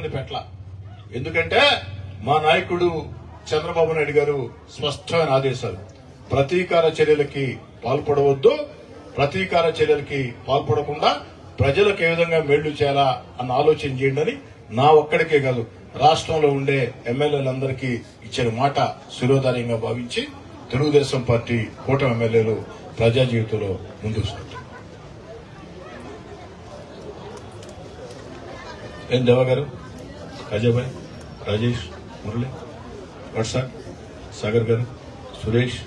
ఇబ్బంది పెట్టల ఎందుకంటే మా నాయకుడు చంద్రబాబు నాయుడు గారు స్పష్టమైన ఆదేశాలు. ప్రతీకార చర్యలకి పాల్పడవద్దు ప్రతీకార చర్యలకి పాల్పడకుండా ప్రజలకు ఏ విధంగా మేళ్ళు చేయాలా అన్న ఆలోచన చేయండి అని నా ఒక్కడికే కాదు రాష్ట్రంలో ఉండే ఎమ్మెల్యేలందరికీ ఇచ్చిన మాట శిరోధార్యంగా భావించి తెలుగుదేశం పార్టీ కూటమి ఎమ్మెల్యేలు ప్రజా జీవితంలో ముందుకు సాగుతారు. ఏం దేవగారు గారు రాజేష్ మురళి వర్షాక్ సాగర్ గారు సురేష్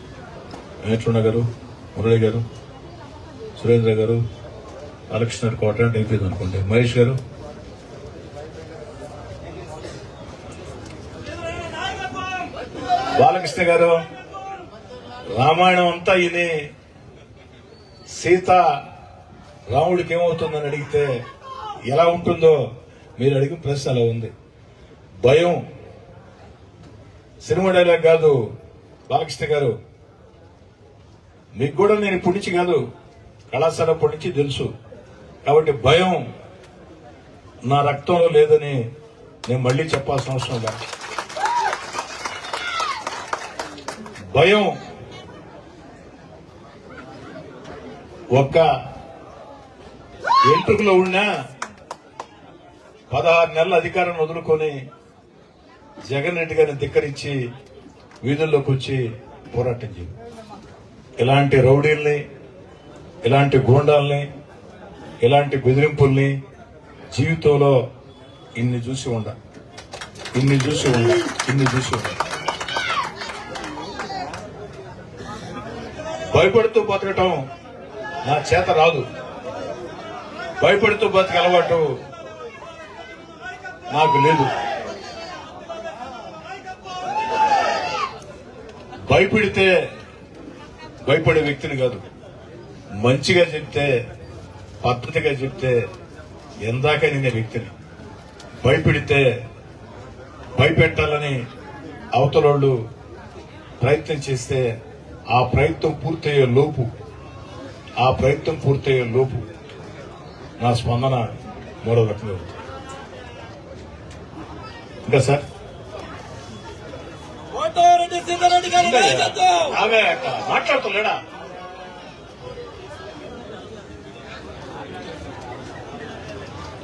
వెంకటరమణ గారు మురళి గారు సురేంద్ర గారు బాలకృష్ణ కోట అయిపోయింది అనుకోండి మహేష్ గారు? బాలకృష్ణ గారు? రామాయణం అంతా ఈయన సీత రాముడికి ఏమవుతుందని అడిగితే ఎలా ఉంటుందో మీరు అడిగిన ప్రశ్న అలా ఉంది. భయం. సినిమా డైలాగ్ కాదు బాలకృష్ణ గారు. మీకు కూడా నేను ఇప్పటి నుంచి కాదు కళాశాల అప్పటి నుంచి తెలుసు. కాబట్టి భయం నా రక్తంలో లేదని నేను మళ్ళీ చెప్పాల్సిన అవసరం లేదు. భయం ఒక్క ఎంట్రుకలో ఉన్నా పదహారు నెలల అధికారం వదులుకొని జగన్ రెడ్డి గారిని ధిక్కరించి వీధుల్లోకి వచ్చి పోరాటం చేయండి ఇలాంటి రౌడీల్ని ఇలాంటి గూండాల్ని ఇలాంటి బెదిరింపుల్ని జీవితంలో ఇన్ని చూసి ఉండ ఇన్ని చూసి ఉండ ఇన్ని చూసి ఉండ భయపడుతూ బతకటం నా చేత రాదు. భయపడుతూ బతికే అలవాటు నాకు లేదు. భయపెడితే భయపడే వ్యక్తిని కాదు. మంచిగా చెప్తే పద్ధతిగా చెప్తే ఎందాక నిన్న వ్యక్తిని. భయపెడితే భయపెట్టాలని అవతలోళ్ళు ప్రయత్నం చేస్తే ఆ ప్రయత్నం పూర్తయ్యే లోపు ఆ ప్రయత్నం పూర్తయ్యే లోపు నా స్పందన మూడో రకంగా ఇంకా సార్? కోటారెడ్డి గారి నాయకత్వం మాట్లాడుతున్నాడా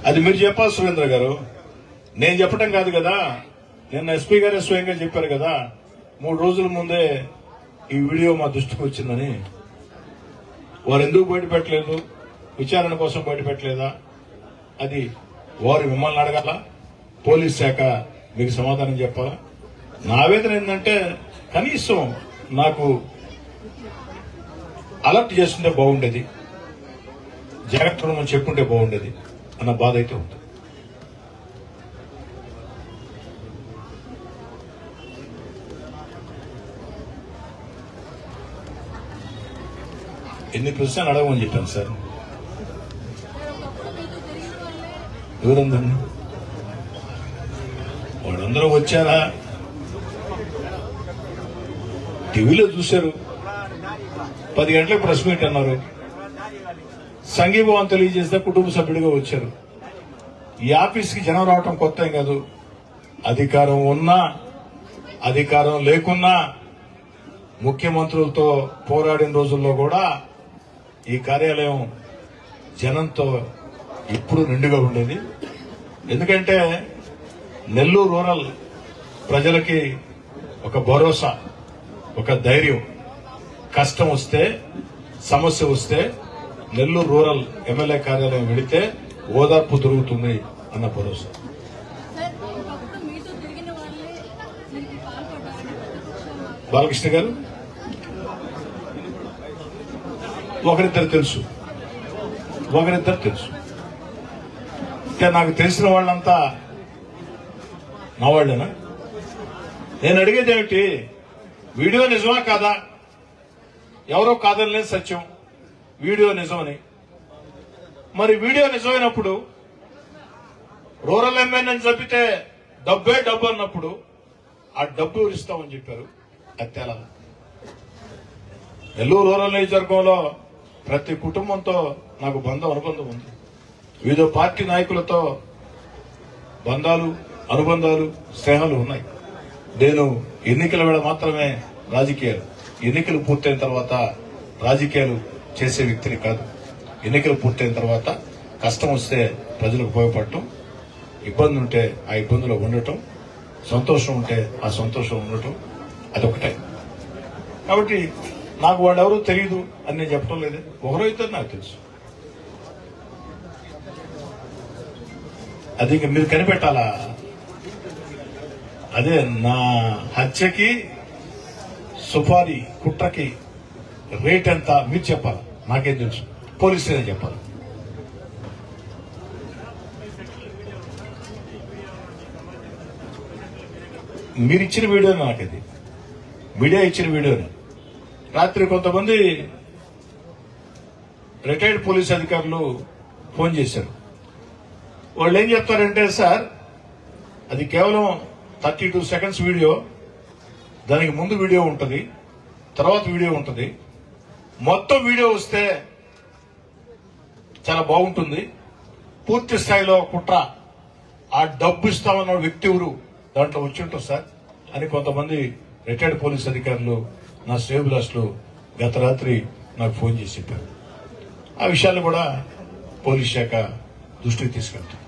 అది మీరు చెప్పాలి సురేంద్ర గారు. నేను చెప్పడం కాదు కదా. నిన్న ఎస్పీ గారే స్వయంగా చెప్పారు కదా. మూడు రోజుల ముందే ఈ వీడియో మా దృష్టికి వచ్చిందని. వారు ఎందుకు బయట పెట్టలేదు? విచారణ కోసం బయట పెట్టలేదా? అది వారు మిమ్మల్ని అడగాల? పోలీస్ శాఖ మీకు సమాధానం చెప్పాలా? నా ఆవేదన ఏంటంటే కనీసం నాకు అలర్ట్ చేస్తుంటే బాగుండేది జాగ్రత్తలు మనం చెప్పుంటే బాగుండేది అన్న బాధ అయితే ఉంది. ఎన్ని ప్రశ్నలు అడగమని చెప్పాను సార్? ఎవరందరినీ? వాళ్ళందరూ వచ్చారా? టీవీలో చూశారు. పది గంటలకు ప్రెస్ మీట్ అన్నారు. సంఘీభావం తెలియజేస్తే కుటుంబ సభ్యుడిగా వచ్చారు. ఈ ఆఫీస్కి జనం రావటం కొత్త ఏం కాదు. అధికారం ఉన్నా అధికారం లేకున్నా ముఖ్యమంత్రులతో పోరాడిన రోజుల్లో కూడా ఈ కార్యాలయం జనంతో ఇప్పుడు నిండుగా ఉండేది. ఎందుకంటే నెల్లూరు రూరల్ ప్రజలకి ఒక భరోసా. ఒక ధైర్యం. కష్టం వస్తే సమస్య వస్తే నెల్లూరు రూరల్ ఎమ్మెల్యే కార్యాలయం వెళితే ఓదార్పు దొరుకుతుంది అన్న భరోసా. బాలకృష్ణ గారు ఒకరిద్దరు తెలుసు. ఒకరిద్దరు తెలుసు. అంటే నాకు తెలిసిన వాళ్ళంతా నా వాళ్ళేనా? నేను అడిగేది ఏమిటి? వీడియో నిజమా కాదా? ఎవరో కాదనలేదు సత్యం. వీడియో నిజమని. మరి వీడియో నిజమైనప్పుడు రూరల్ ఎమ్మెల్యేని చంపితే డబ్బే డబ్బు అన్నప్పుడు ఆ డబ్బు ఇస్తామని చెప్పారు? అత్యాల నెల్లూరు రూరల్ నియోజకవర్గంలో ప్రతి కుటుంబంతో నాకు బంధం అనుబంధం ఉంది. వివిధ పార్టీ నాయకులతో బంధాలు అనుబంధాలు స్నేహాలు ఉన్నాయి. నేను ఎన్నికల వేళ మాత్రమే రాజకీయాలు. ఎన్నికలు పూర్తయిన తర్వాత రాజకీయాలు చేసే వ్యక్తిని కాదు. ఎన్నికలు పూర్తయిన తర్వాత కష్టం వస్తే ప్రజలకు ఉపయోగపడటం ఇబ్బంది ఉంటే ఆ ఇబ్బందులో ఉండటం సంతోషం ఉంటే ఆ సంతోషం ఉండటం అదొకటే కాబట్టి నాకు వాళ్ళు ఎవరో తెలియదు అని నేను చెప్పడం లేదు. ఒకరో ఇద్దరు నాకు తెలుసు. అది ఇంకా మీరు కనిపెట్టాలా? అదే నా హత్యకి సుఫారీ కుట్రకి రేట్ ఎంత మీరు చెప్పాలి. నాకేం తెలుసు. పోలీసులే చెప్పాలి. మీరు ఇచ్చిన వీడియో నాకు ఇది మీడియా ఇచ్చిన వీడియోని రాత్రి కొంతమంది రిటైర్డ్ పోలీస్ అధికారులు ఫోన్ చేశారు. వాళ్ళు ఏం చెప్తారంటే సార్ అది కేవలం థర్టీ టూ సెకండ్స్ వీడియో. దానికి ముందు వీడియో ఉంటుంది తర్వాత వీడియో ఉంటుంది. మొత్తం వీడియో వస్తే చాలా బాగుంటుంది. పూర్తి స్థాయిలో కుట్ర. ఆ డబ్బు ఇస్తామన్న వ్యక్తి ఎవరు? దాంట్లో వచ్చి ఉంటారు సార్. అని కొంతమంది రిటైర్డ్ పోలీస్ అధికారులు నా శ్రేబులాస్లు గత రాత్రి నాకు ఫోన్ చేసి చెప్పారు. ఆ విషయాన్ని కూడా పోలీస్ శాఖ దృష్టికి తీసుకెళ్తాం.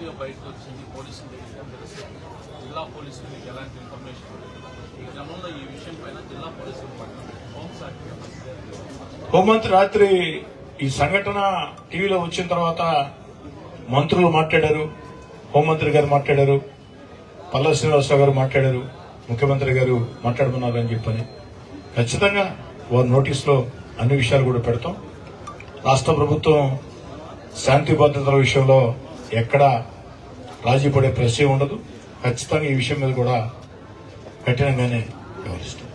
వీడియో బయటకు వచ్చింది పోలీసుల దగ్గర తెలిసి. జిల్లా పోలీసులు మీకు ఎలాంటి ఇన్ఫర్మేషన్ ఈ క్రమంలో ఈ విషయం పైన జిల్లా పోలీసులు పట్ల హోంమంత్రి రాత్రి ఈ సంఘటన టీవీలో వచ్చిన తర్వాత మంత్రులు మాట్లాడారు హోంమంత్రి గారు మాట్లాడారు పల్లా శ్రీనివాసరావు గారు మాట్లాడారు ముఖ్యమంత్రి గారు మాట్లాడమన్నారని చెప్పని. ఖచ్చితంగా వారు నోటీసులో అన్ని విషయాలు కూడా పెడతాం. రాష్ట్ర ప్రభుత్వం శాంతి భద్రతల విషయంలో ఎక్కడ రాజీ పడే ప్రశ్నే ఉండదు. ఖచ్చితంగా ఈ విషయం మీద కూడా కఠినంగానే వ్యవహరిస్తాం.